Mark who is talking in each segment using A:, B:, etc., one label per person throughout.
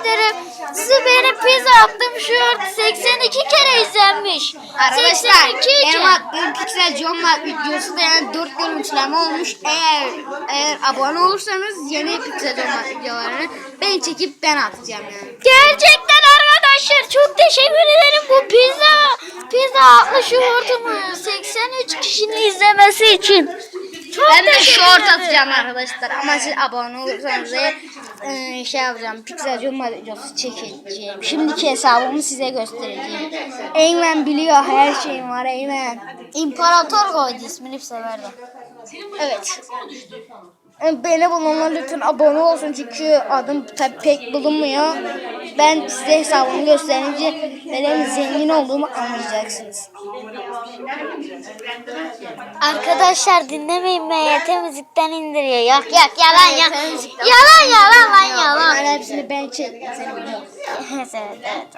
A: ederim. Size benim pizza attım short 82 kere izlenmiş.
B: Arkadaşlar
A: 82
B: benim attığım Pixel John'la videosu da yani 4 görüntüleme olmuş. Eğer eğer abone olursanız yeni Pixel John'la videolarını ben çekip ben atacağım yani.
A: Gerçekten arkadaşlar çok teşekkür ederim bu pizza pizza adlı shortumu 83 kişinin izlemesi için.
B: Ben de short atacağım arkadaşlar ama siz abone olursanız da e, şey yapacağım Pixel John'la videosu çekeceğim. Şimdiki hesabımı size göstereceğim. Eymen biliyor her şeyim var Eymen.
A: İmparator koydu ismini severdi.
B: Evet. E, Beni bulunma lütfen abone olsun çünkü adım pek bulunmuyor. Ben size hesabımı gösterince benim zengin olduğumu anlayacaksınız.
A: Arkadaşlar dinlemeyin MYT müzikten indiriyor. Yak yak yalan ya. Yalan yalan lan yalan.
B: Ben hepsini ben çektim.
A: evet evet.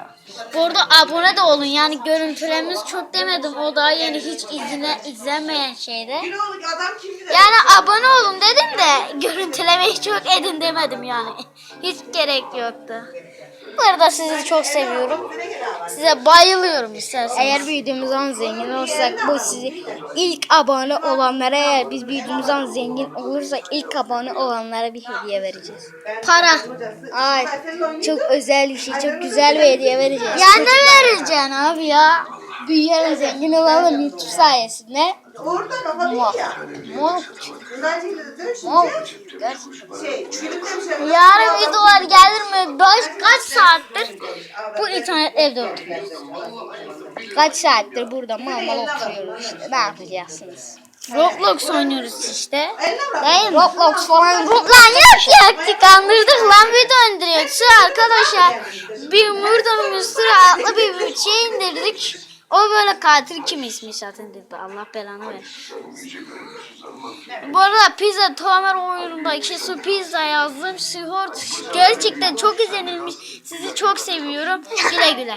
A: Bu arada abone de olun yani görüntülerimiz çok demedim o daha yeni hiç izine, izlenmeyen şeydi.
C: Kiloluk adam kimdi de?
A: Yani abone olun dedim de görüntülemeyi çok edin demedim yani. Hiç gerek yoktu. Bu arada sizi çok seviyorum. Size bayılıyorum isterseniz.
B: Eğer büyüdüğümüzden zengin olursak bu sizi ilk abone olanlara eğer biz büyüdüğümüzden zengin olursak ilk abone olanlara bir hediye vereceğiz.
A: para.
B: Ay çok özel bir şey çok güzel bir hediye vereceğiz.
A: Ya ne vereceksin abi ya?
B: Büyüyelim zengin olalım YouTube sayesinde.
C: Orada kafa değil ya. Bir şey.
A: Yarın videolar gelir mi? Baş, kaç saattir bu internet evde oturuyoruz.
B: Kaç saattir burada mal mal oturuyoruz işte ne yapacaksınız?
A: Roblox oynuyoruz işte.
B: Değil Roblox falan
A: Lan yok yaktık kandırdık lan bir döndürüyor. Şu arkadaşlar bir Murdo'nun üstüne adlı bir bir şey indirdik. O böyle katil kim ismi zaten dedi. Allah belanı ver. Bu arada pizza Tomer oyunundaki su pizza yazdım. Short gerçekten çok izlenilmiş. Sizi çok seviyorum. Güle güle.